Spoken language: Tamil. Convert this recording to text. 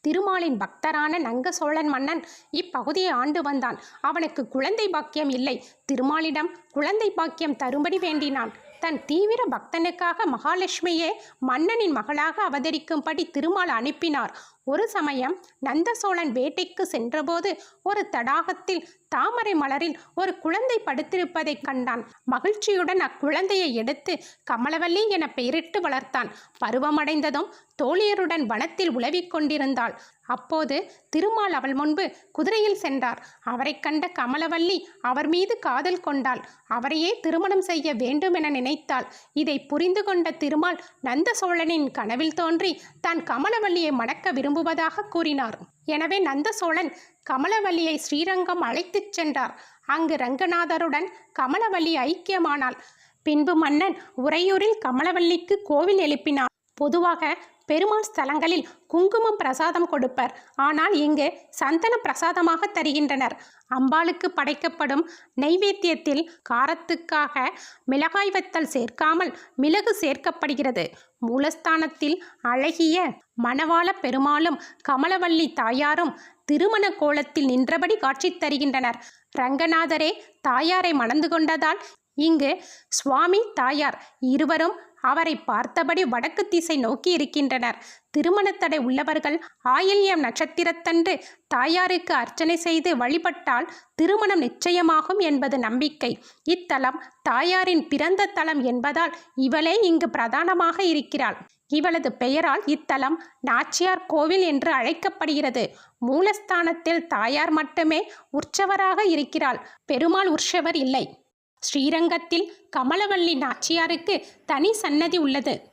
திருமாலின் பக்தரான நங்க சோழன் மன்னன் இப்பகுதியை ஆண்டு வந்தான். அவனுக்கு குழந்தை பாக்கியம் இல்லை. திருமாலிடம் குழந்தை பாக்கியம் தரும்படி வேண்டினான். தன் தீவிர பக்தனுக்காக மகாலட்சுமியே மன்னனின் மகளாக அவதரிக்கும்படி திருமால் அனுப்பினார். ஒரு சமயம் நந்த சோழன் வேட்டைக்கு சென்றபோது ஒரு தடாகத்தில் தாமரை மலரில் ஒரு குழந்தை படுத்திருப்பதைக் கண்டான். மகிழ்ச்சியுடன் அக்குழந்தையை எடுத்து கமலவல்லி என பெயரிட்டு வளர்த்தான். பருவமடைந்ததும் தோழியருடன் வனத்தில் உலவிக் கொண்டிருந்தாள். அப்போது திருமால் அவள் முன்பு குதிரையில் சென்றார். அவரைக் கண்ட கமலவல்லி அவர் மீது காதல் கொண்டாள். அவரையே திருமணம் செய்ய வேண்டும் என நினைத்தாள். இதை புரிந்து கொண்ட திருமால் நந்த சோழனின் கனவில் தோன்றி தான் கமலவல்லியை மணக்க விரும்புவதாக கூறினார். எனவே நந்த சோழன் கமலவல்லியை ஸ்ரீரங்கம் அழைத்துச் சென்றார். அங்கு ரங்கநாதருடன் கமலவல்லி ஐக்கியமானாள். பின்பு மன்னன் உறையூரில் கமலவல்லிக்கு கோவில் எழுப்பினார் பொதுவாக பெருமாள் ஸ்தலங்களில் குங்குமம் பிரசாதம் கொடுப்பர். ஆனால் இங்கு சந்தன பிரசாதமாக தருகின்றனர். அம்பாளுக்கு படைக்கப்படும் நெய்வேத்தியத்தில் காரத்துக்காக மிளகாய் வத்தல் சேர்க்காமல் மிளகு சேர்க்கப்படுகிறது. மூலஸ்தானத்தில் அழகிய மணவாள பெருமாளும் கமலவள்ளி தாயாரும் திருமண கோலத்தில் நின்றபடி காட்சி தருகின்றனர். ரங்கநாதரே தாயாரை மணந்து கொண்டதால் இங்கு சுவாமி தாயார் இருவரும் அவரை பார்த்தபடி வடக்கு திசை நோக்கி இருக்கின்றனர். திருமணத்தடை உள்ளவர்கள் ஆயில்யம் நட்சத்திரத்தன்று தாயாருக்கு அர்ச்சனை செய்து வழிபட்டால் திருமணம் நிச்சயமாகும் என்பது நம்பிக்கை. இத்தலம் தாயாரின் பிறந்த தலம் என்பதால் இவளே இங்கு பிரதானமாக இருக்கிறாள். இவளது பெயரால் இத்தலம் நாச்சியார் கோவில் என்று அழைக்கப்படுகிறது. மூலஸ்தானத்தில் தாயார் மட்டுமே உற்சவராக இருக்கிறாள். பெருமாள் உற்சவர் இல்லை. ஸ்ரீரங்கத்தில் கமலவள்ளி நாச்சியாருக்கு தனி சன்னதி உள்ளது.